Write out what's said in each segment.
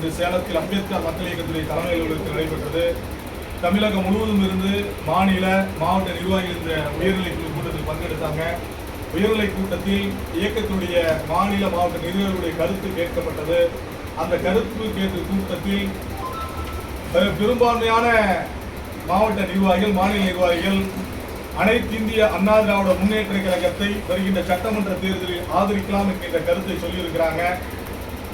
இன்று சேலத்தில் அம்பேத்கர் மக்கள் இயக்கத்துடைய தலைமை அலுவலகத்தில் நடைபெற்றது. தமிழகம் முழுவதும் இருந்து மாநில மாவட்ட நிர்வாகிகள் இந்த உயர்நிலை குழு கூட்டத்தில் பங்கெடுத்தாங்க. உயர்நிலை கூட்டத்தில் இயக்கத்துடைய மாநில மாவட்ட நிர்வாகிகளுடைய கருத்து கேட்கப்பட்டது. அந்த கருத்து கேட்கும் கூட்டத்தில் பெரும்பான்மையான மாவட்ட நிர்வாகிகள் மாநில நிர்வாகிகள் அனைத்து இந்திய அண்ணா திராவிட முன்னேற்ற கழகத்தை வருகின்ற சட்டமன்ற தேர்தலில் ஆதரிக்கலாம் என்கின்ற கருத்தை சொல்லியிருக்கிறாங்க.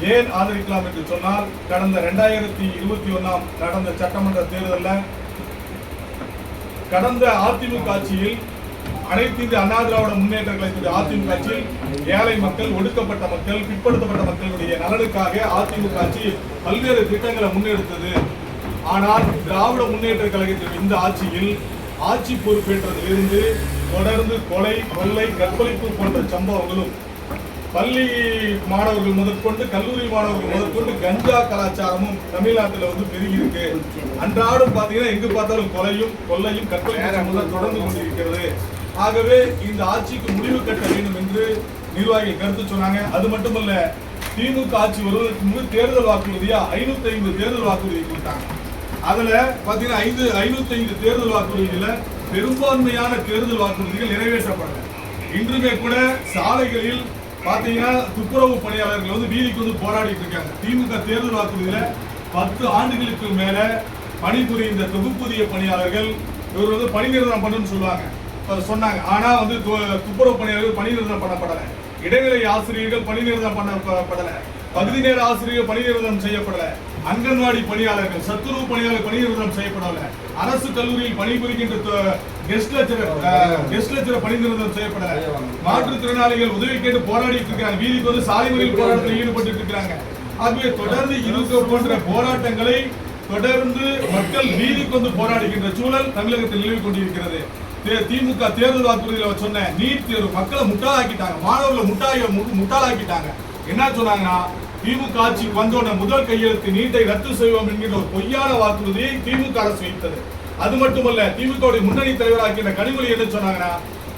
ஏன் ஆதரிக்கலாம் என்று சொன்னால் கடந்த ரெண்டாயிரத்தி இருபத்தி ஒன்றாம் நடந்த சட்டமன்ற தேர்தலில் கடந்த அதிமுக ஆட்சியில் அனைத்து இந்திய அண்ணா திராவிட முன்னேற்ற கழகத்துடைய அதிமுக ஆட்சியில் ஏழை மக்கள் ஒடுக்கப்பட்ட மக்கள் பிற்படுத்தப்பட்ட மக்களுடைய நலனுக்காக அதிமுக ஆட்சி பல்வேறு திட்டங்களை முன்னெடுத்தது. ஆனால் திராவிட முன்னேற்ற கழகத்தின் இந்த ஆட்சியில் ஆட்சி பொறுப்பேற்றதிலிருந்து தொடர்ந்து கொலை கொள்ளை கற்பழிப்பு போன்ற சம்பவங்களும் பள்ளி மாணவர்கள் முதற்கொண்டு கல்லூரி மாணவர்கள் முதற்கொண்டு கஞ்சா கலாச்சாரமும் தமிழ்நாட்டில் வந்து பெருகி இருக்கு அன்றாடம் பாத்தீங்கன்னா எங்கு பார்த்தாலும் கொலையும் கொள்ளையும் கற்பழிப்பும் தொடர்ந்து கொண்டிருக்கிறது. ஆகவே இந்த ஆட்சிக்கு முடிவு கட்ட வேண்டும் என்று நிர்வாகிகள் கருத்து சொன்னாங்க. அது மட்டுமல்ல திமுக ஆட்சி வருவதற்கு முன்பு தேர்தல் வாக்குறுதியா? ஐநூத்தி ஐம்பது தேர்தல் வாக்குறுதி கொடுத்தாங்க. அதுல பாத்தீங்கன்னா ஐந்து ஐநூத்தி ஐந்து தேர்தல் வாக்குறுதியில பெரும்பான்மையான தேர்தல் வாக்குறுதிகள் நிறைவேற்றப்படல. இன்றுமே கூட சாலைகளில் பார்த்தீங்கன்னா துப்புரவு பணியாளர்கள் வந்து வீதிக்கு வந்து போராடிட்டு இருக்காங்க. திமுக தேர்தல் வாக்குறுதியில் பத்து ஆண்டுகளுக்கு மேல பணிபுரிந்த தொகுப்புதிய பணியாளர்கள் இவர் வந்து பணி நிறுத்தம் பண்ணுன்னு சொல்லுவாங்க. சொன்னாங்க. ஆனால் வந்து துப்புரவு பணியாளர்கள் பணி நிறுத்தம் பண்ணப்படலை. இடைநிலை ஆசிரியர்கள் பணி நிறுத்தம் பண்ணப்படலை பகுதி நேர ஆசிரியர்கள் பணி நிறுத்தம் செய்யப்படல. அங்கன்வாடி பணியாளர்கள் சத்துணவு பணியாளர்கள் பணி நிறுத்தம் செய்யப்படல. அரசு கல்லூரியில் பணிபுரிகின்ற கெஸ்ட் லெக்சரர் கெஸ்ட் லெக்சரர் பணி நிறுத்தம் செய்யப்படல. மாற்றுத்திறனாளிகள் உதவி கேட்டு போராடிட்டு இருக்காங்க. வீதிக்கு வந்து சாலை மறியல் போராட்டத்தில் ஈடுபட்டு இருக்காங்க. ஆகவே தொடர்ந்து இது போன்ற போராட்டங்களை தொடர்ந்து மக்கள் வீதிக்கு வந்து போராடுகின்ற சூழல் தமிழகத்தில் நிலவி கொண்டிருக்கிறது. தே- திமுக தேர்தல் வாக்குறுதியில சொன்ன நீட் தேர்வு மக்களை முட்டாளாக்கிட்டாங்க. மாணவர்களை முட்டாய முட்டாளாக்கிட்டாங்க. என்ன சொன்னாங்கன்னா திமுக ஆட்சிக்கு வந்தோட முதல் கையெழுத்து நீட்டை ரத்து செய்வோம் என்கிற ஒரு பொய்யான வாக்குறுதியை திமுக அரசு வைத்தது. அது மட்டுமல்ல திமுக முன்னணி தலைவராக்கிற கனிமொழி என்ன சொன்னாங்கன்னா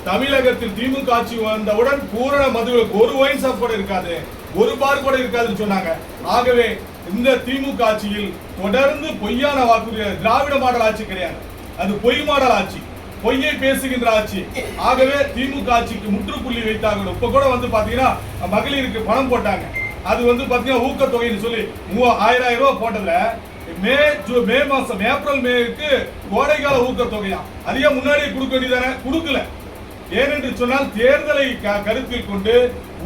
தமிழகத்தில் திமுக ஆட்சி வந்தவுடன் பூரண மதுவிலக்கு ஒரு ஒயின் ஷாப் கூட இருக்காது ஒரு பார் கூட இருக்காதுன்னு சொன்னாங்க. ஆகவே இந்த திமுக ஆட்சியில் தொடர்ந்து பொய்யான வாக்குறுதி திராவிட மாடல் ஆட்சி கிடையாது. அது பொய் மாடல் ஆட்சி. பொய்யை பேசுகின்ற ஆட்சி. ஆகவே திமுக ஆட்சிக்கு முற்றுப்புள்ளி வைத்தாங்க இப்ப கூட வந்து பாத்தீங்கன்னா மகளிருக்கு பணம் போட்டாங்க. அது வந்து பார்த்தீங்கன்னா ஊக்கத்தொகைன்னு சொல்லி மூவா ஆயிரம் ஆயிரம் ரூபாய் போட்டதுல மே ஜூ- மே மாசம் ஏப்ரல் மேக்கு கோடைக்கால ஊக்கத்தொகையா? அதையே முன்னாடியே கொடுக்க வேண்டியதானே? கொடுக்கல. ஏனென்று சொன்னால் தேர்தலை க- கருத்தில் கொண்டு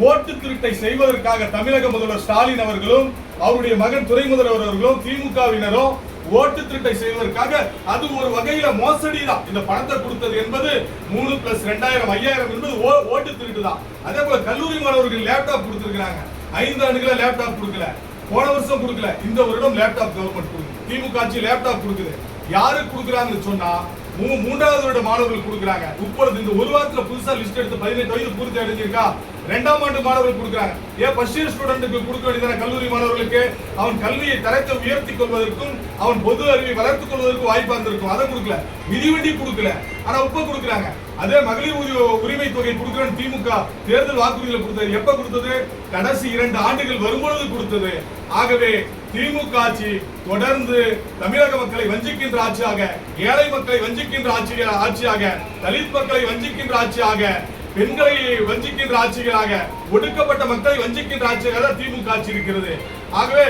ஓட்டு திருட்டை செய்வதற்காக தமிழக முதல்வர் ஸ்டாலின் அவர்களும் அவருடைய மகன் துறை முதல்வர் அவர்களும் திமுகவினரும் ஓட்டு திருட்டை செய்வதற்காக அது ஒரு வகையில மோசடி தான் இந்த பணத்தை கொடுத்தது என்பது மூணு பிளஸ் ரெண்டாயிரம் ஐயாயிரம் என்பது ஓ- ஓட்டு திருட்டு தான் அதே போல கல்லூரி மாணவர்கள் லேப்டாப் கொடுத்திருக்கிறாங்க. ஐந்து ஆண்டுகளா லேப்டாப் கொடுக்கல. போன வருஷம் கொடுக்கல. இந்த வருடம் லேப்டாப் கவர்மெண்ட் கொடுக்குது. திமுக ஆட்சி லேப்டாப் கொடுக்குது. யாருக்கு கொடுக்குறாங்கன்னு சொன்னா மூ- மூன்றாவது வருட மாணவர்கள் கொடுக்குறாங்க. இப்பொழுது இந்த ஒரு வாரத்துல புதுசா லிஸ்ட் எடுத்து பதினெட்டு வயது பூர்த்தி அடைஞ்சிருக்கா? ரெண்டாம் ஆண்டு மாணவர்கள் கொடுக்குறாங்க. ஏன் ஃபர்ஸ்ட் இயர் ஸ்டூடெண்ட்டுக்கு கொடுக்க வேண்டியதான கல்லூரி மாணவர்களுக்கு? அவன் கல்வியை தரத்தை உயர்த்தி கொள்வதற்கும் அவன் பொது அறிவை வளர்த்துக் கொள்வதற்கும் வாய்ப்பா இருந்திருக்கும் அதை கொடுக்கல. மிதிவண்டி கொடுக்கல. ஆனா உப்ப கொடுக்குறாங்க. அதே மகளிர் உரிமை தொகை கொடுக்கிறேன் திமுக தேர்தல் வாக்குறுதியில் கொடுத்தது. எப்ப கொடுத்தது? கடைசி இரண்டு ஆண்டுகள் வரும்பொழுது கொடுத்தது. ஆகவே திமுக ஆட்சி தொடர்ந்து தமிழக மக்களை வஞ்சிக்கின்ற ஆட்சியாக ஏழை மக்களை வஞ்சிக்கின்ற ஆட்சி ஆட்சியாக தலித் மக்களை வஞ்சிக்கின்ற ஆட்சியாக பெண்களை வஞ்சிக்கின்ற ஆட்சிகளாக ஒடுக்கப்பட்ட மக்களை வஞ்சிக்கின்ற ஆட்சியாக திமுக ஆட்சி இருக்கிறது. ஆகவே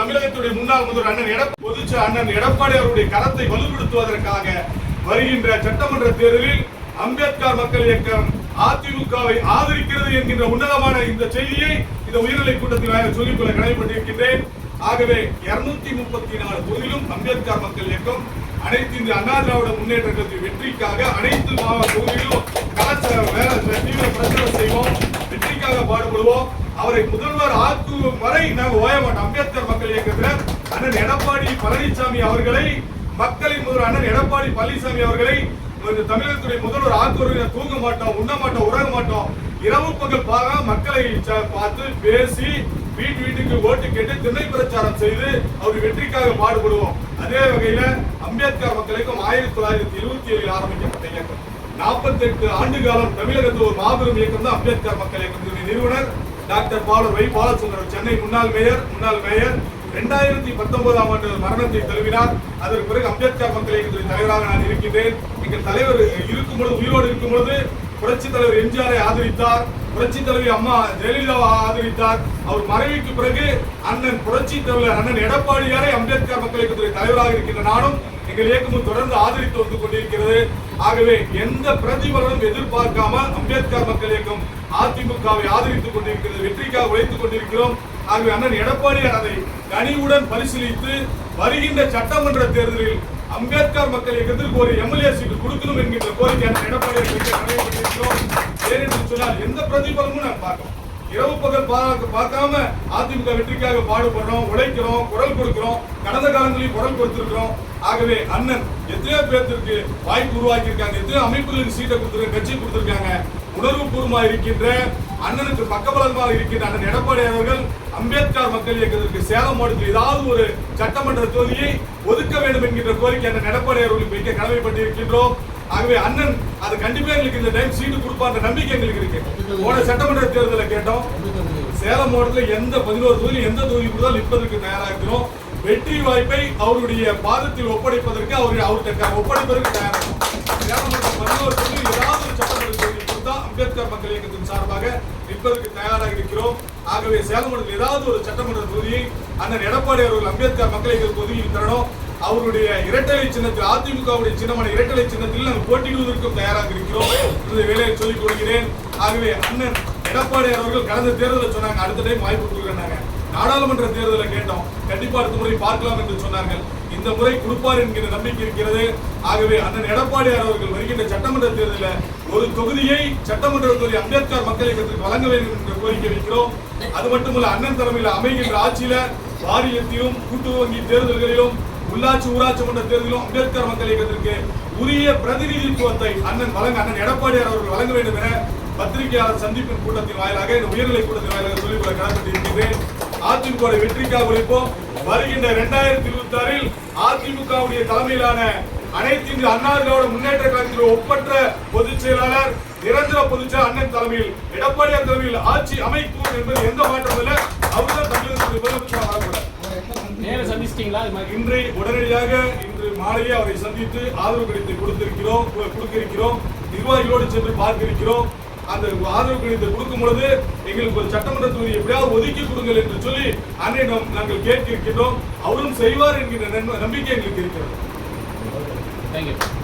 தமிழகத்துடைய முன்னாள் முதல்வர் அண்ணன் எடப் பொதுச்ச அண்ணன் எடப்பாடி அவருடைய கரத்தை வலுப்படுத்துவதற்காக வருகின்ற சட்டமன்ற தேர்தலில் அம்பேத்கர் மக்கள் இயக்கம் அதிமுகவை ஆதரிக்கிறது என்கின்ற உன்னதமான இந்த செய்தியை இந்த உயர்நிலை கூட்டத்தில் சொல்லிக்கொள்ள கடமைப்பட்டிருக்கின்றேன் ஆகவே இருநூத்தி முப்பத்தி நாலு தொகுதியிலும் அம்பேத்கர் மக்கள் இயக்கம் அனைத்து இந்த அண்ணா திராவிட முன்னேற்ற கட்சி வெற்றிக்காக அனைத்து மாவட்ட தொகுதியிலும் கலாச்சார வேலை தீவிர பிரச்சாரம் செய்வோம். வெற்றிக்காக பாடுபடுவோம். அவரை முதல்வர் ஆக்கும் வரை நாங்கள் ஓய மாட்டோம். அம்பேத்கர் மக்கள் இயக்கத்தில் அண்ணன் எடப்பாடி பழனிசாமி அவர்களை மக்களின் முதல்வர் அண்ணன் எடப்பாடி பழனிசாமி அவர்களை இந்த தமிழகத்துடைய முதல்வர் ஆக்குவரை தூங்க மாட்டோம் உண்ண மாட்டோம் உறங்க மாட்டோம். இரவு பகல் பாக மக்களை பார்த்து பேசி வீட்டு வீட்டுக்கு ஓட்டு கேட்டு திண்ணை பிரச்சாரம் செய்து அவர் வெற்றிக்காக பாடுபடுவோம். அதே வகையில அம்பேத்கர் மக்களுக்கும் ஆயிரத்தி தொள்ளாயிரத்தி இருபத்தி ஏழில் ஆரம்பிக்கப்பட்ட இயக்கம். நாற்பத்தெட்டு ஆண்டு காலம் தமிழகத்தில் ஒரு மாபெரும் இயக்கம் தான் அம்பேத்கர் மக்கள் இயக்கம். நிறுவனர் டாக்டர் பாலர் வை. பாலச்சந்திரன் சென்னை முன்னாள் மேயர் முன்னாள் மேயர் இரண்டாயிரத்தி பத்தொன்பதாம் ஆண்டு மரணத்தை தழுவினார். அதற்கு பிறகு அம்பேத்கர் மக்கள் இயக்கத்தின் தலைவராக நான் இருக்கின்றேன். எங்கள் தலைவர் இருக்கும் பொழுது உயிரோடு இருக்கும் பொழுது புரட்சி தலைவர் எம்ஜிஆரை ஆதரித்தார். புரட்சி தலைவி அம்மா ஜெயலலிதாவை ஆதரித்தார். அவர் மறைவுக்கு பிறகு அண்ணன் புரட்சி தலைவர் அண்ணன் எடப்பாடியாரை அம்பேத்கர் மக்கள் இயக்கத்துடைய தலைவராக இருக்கின்ற நானும் எங்கள் இயக்கமும் தொடர்ந்து ஆதரித்து வந்து கொண்டிருக்கிறது. ஆகவே எந்த பிரதிபலனும் எதிர்பார்க்காமல் அம்பேத்கர் மக்கள் இயக்கம் அதிமுகவை ஆதரித்துக் கொண்டிருக்கிறது வெற்றிக்காக உழைத்துக் கொண்டிருக்கிறோம். ஆகவே அண்ணன் எடப்பாடியார் அதை கனிவுடன் பரிசீலித்து வருகின்ற சட்டமன்ற தேர்தலில் அம்பேத்கர் மக்கள் இயக்கத்திற்கு ஒரு எம்எல்ஏ சீட்டு கொடுக்கணும் என்கின்ற கோரிக்கை அண்ணன் எடப்பாடியார் வைக்க ஏனென்று சொன்னால் எந்த பிரதிபலமும் நான் பார்க்கிறோம் இரவு பகல் பார்க்க பார்க்காம அதிமுக வெற்றிக்காக பாடுபடுறோம் உழைக்கிறோம் குரல் கொடுக்கிறோம். கடந்த காலங்களில் குரல் கொடுத்திருக்கிறோம். ஆகவே அண்ணன் எத்தனையோ பேர்த்திற்கு வாய்ப்பு உருவாக்கி இருக்காங்க எத்தனையோ அமைப்புகளுக்கு சீட்டை கொடுத்துருக்காங்க கட்சி கொடுத்துருக்காங்க. உணர்வு பூர்வமாக இருக்கின்ற அண்ணனுக்கு பக்கபலமாக இருக்கின்ற அண்ணன் எடப்பாடி அவர்கள் அம்பேத்கர் மக்கள் இயக்கத்திற்கு சேலம் மாவட்டத்தில் ஏதாவது ஒரு சட்டமன்ற தொகுதியை ஒதுக்க வேண்டும் என்கின்ற கோரிக்கை அண்ணன் எடப்பாடி அவர்களுக்கு வைக்க கடமைப்பட்டிருக்கின்றோம். ஆகவே அண்ணன் அது கண்டிப்பா எங்களுக்கு இந்த டைம் சீட்டு கொடுப்பான்ற நம்பிக்கை எங்களுக்கு இருக்கு. போன சட்டமன்ற தேர்தலில் கேட்டோம். சேலம் மாவட்டத்தில் எந்த பதினோரு தொகுதி எந்த தொகுதி கொடுத்தாலும் நிற்பதற்கு தயாராக இருக்கிறோம். வெற்றி வாய்ப்பை அவருடைய பாதத்தில் ஒப்படைப்பதற்கு அவர் அவர்கிட்ட ஒப்படைப்பதற்கு தயாராகும். பதினோரு ஏதாவது ஒரு சட்டமன்ற கொடுத்தா அம்பேத்கர் மக்கள் இயக்கத்தின் சார்பாக நிற்பதற்கு தயாராக இருக்கிறோம். ஆகவே சேலம் ஏதாவது ஒரு சட்டமன்ற தொகுதியை அண்ணன் எடப்பாடி அவர்கள் அம்பேத்கர் மக்கள் இயக்க தொகுதியில் தரணும் அவருடைய இரட்டலை சின்னத்தில் அதிமுகவுடைய சின்னமான இரட்டலை சின்னத்தில் நாங்கள் போட்டியிடுவதற்கும் தயாராக இருக்கிறோம். இந்த வேலையை சொல்லிக் கொள்கிறேன். ஆகவே அண்ணன் எடப்பாடி அவர்கள் கடந்த தேர்தலில் சொன்னாங்க அடுத்த டைம் வாய்ப்பு கொடுக்குறாங்க நாடாளுமன்ற தேர்தலை கேட்டோம். கண்டிப்பா அடுத்த முறை பார்க்கலாம் என்று சொன்னார்கள். இந்த முறை கொடுப்பார் என்கிற நம்பிக்கை இருக்கிறது. ஆகவே அண்ணன் எடப்பாடியார் அவர்கள் வருகின்ற சட்டமன்ற தேர்தலில் ஒரு தொகுதியை சட்டமன்ற தொகுதி அம்பேத்கர் மக்கள் இயக்கத்திற்கு வழங்க வேண்டும் என்ற கோரிக்கை வைக்கிறோம். அது மட்டுமல்ல அண்ணன் தலைமையில் அமைகின்ற ஆட்சியில வாரியத்திலும் கூட்டு வங்கி தேர்தல்களிலும் உள்ளாட்சி ஊராட்சி மன்ற தேர்தலிலும் அம்பேத்கர் மக்கள் இயக்கத்திற்கு உரிய பிரதிநிதித்துவத்தை அண்ணன் வழங்க அண்ணன் எடப்பாடியார் அவர்கள் வழங்க வேண்டும் என பத்திரிகையாளர் சந்திப்பின் கூட்டத்தின் வாயிலாக இந்த உயர்நிலை கூட்டத்தின் வாயிலாக சொல்லிக் கொள்ள கடமைப்பட்டிருக்கிறேன் அதிமுக வெற்றிக்காக உழைப்போம். வருகின்ற இரண்டாயிரத்தி இருபத்தி ஆறில் அதிமுகவுடைய தலைமையிலான அனைத்து இந்திய அண்ணா திராவிட முன்னேற்ற கழகத்தில் ஒப்பற்ற பொதுச் செயலாளர் நிரந்தர பொதுச் செயலாளர் அண்ணன் தலைமையில் எடப்பாடியார் தலைமையில் ஆட்சி அமைக்கும் என்பது எந்த மாற்றம் இல்லை. அவர்தான் தமிழகத்துடைய முதலமைச்சராக வரக்கூடாது நேர சந்திச்சிட்டீங்களா? இன்றை உடனடியாக இன்று மாலையே அவரை சந்தித்து ஆதரவு கடிதத்தை கொடுத்திருக்கிறோம் கொடுக்க இருக்கிறோம் நிர்வாகிகளோடு சென்று பார்க்க இருக்கிறோம் அந்த ஆதரவு கடிதத்தை கொடுக்கும் பொழுது எங்களுக்கு ஒரு சட்டமன்ற தொகுதி எப்படியாவது ஒதுக்கி கொடுங்கள் என்று சொல்லி அன்னையிடம் நாங்கள் கேட்டிருக்கின்றோம். அவரும் செய்வார் என்கிற நம்பிக்கை எங்களுக்கு இருக்கிறது. தேங்க்யூ